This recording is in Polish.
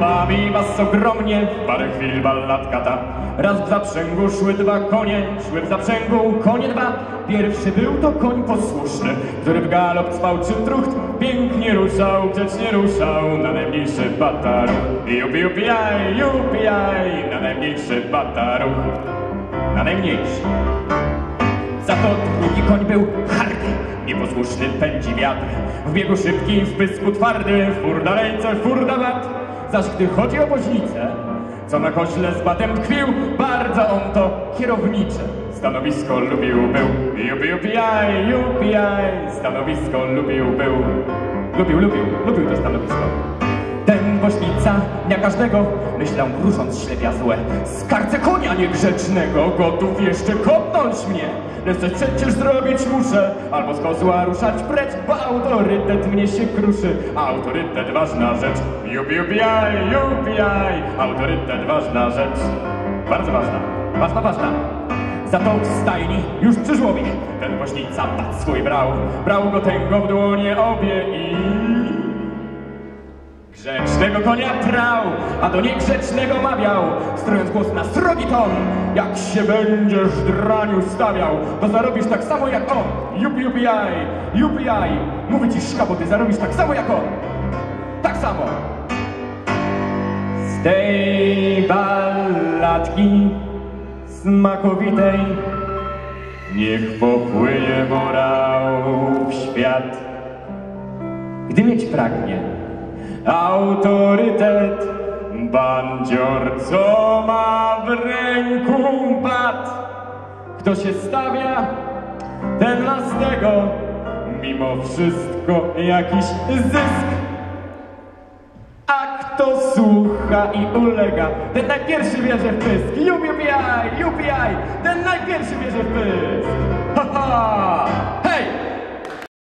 bawi was ogromnie, w parę chwil balladka ta. Raz w zaprzęgu szły dwa konie, szły w zaprzęgu konie dwa. Pierwszy był to koń posłuszny, który w galop spał czym trucht. Pięknie ruszał, grzecznie ruszał na najmniejszy bataruch. Jupi, jupi, jaj, jupi, jaj, na najmniejszy bataruch. Na najmniejszy. Za to drugi koń był hardy, nieposłuszny pędzi wiatr. W biegu szybki, w pysku twardy, fur dalej coś, fur da bat. Zaś gdy chodzi o woźnicę, co na koźle z batem tkwił, bardzo on to kierownicze. Stanowisko lubił był, jupi, jupi, jaj, jupi, stanowisko lubił był. Lubił, lubił, lubił to stanowisko. Każdego myślał mrużąc ślepia złe. Skarcę konia niegrzecznego, gotów jeszcze kopnąć mnie. Lecz coś przecież zrobić muszę, albo z kozła ruszać precz, bo autorytet mnie się kruszy. Autorytet ważna rzecz, jaj, jupi, jaj. Autorytet ważna rzecz, bardzo ważna, ważna, ważna. Za to w stajni już przy żłobie ten woźnica pat swój brał. Brał go tęgo w dłonie obie i Grzecznego konia prał, a do niegrzecznego mawiał, strojąc głos na srogi ton. Jak się będziesz draniu stawiał, to zarobisz tak samo jak on. Jupi, jupi, jaj, jupi, jaj. Mówię ci szka, ty zarobisz tak samo jak on. Tak samo. Z tej balladki smakowitej niech popłynie morał w świat. Gdy mieć pragnie autorytet, bandzior, co ma w ręku bat. Kto się stawia, ten ma mimo wszystko jakiś zysk. A kto słucha i ulega, ten najpierwszy bierze w pysk. Jupi, jupi, jaj, jupi, jaj, ten najpierwszy bierze w pysk.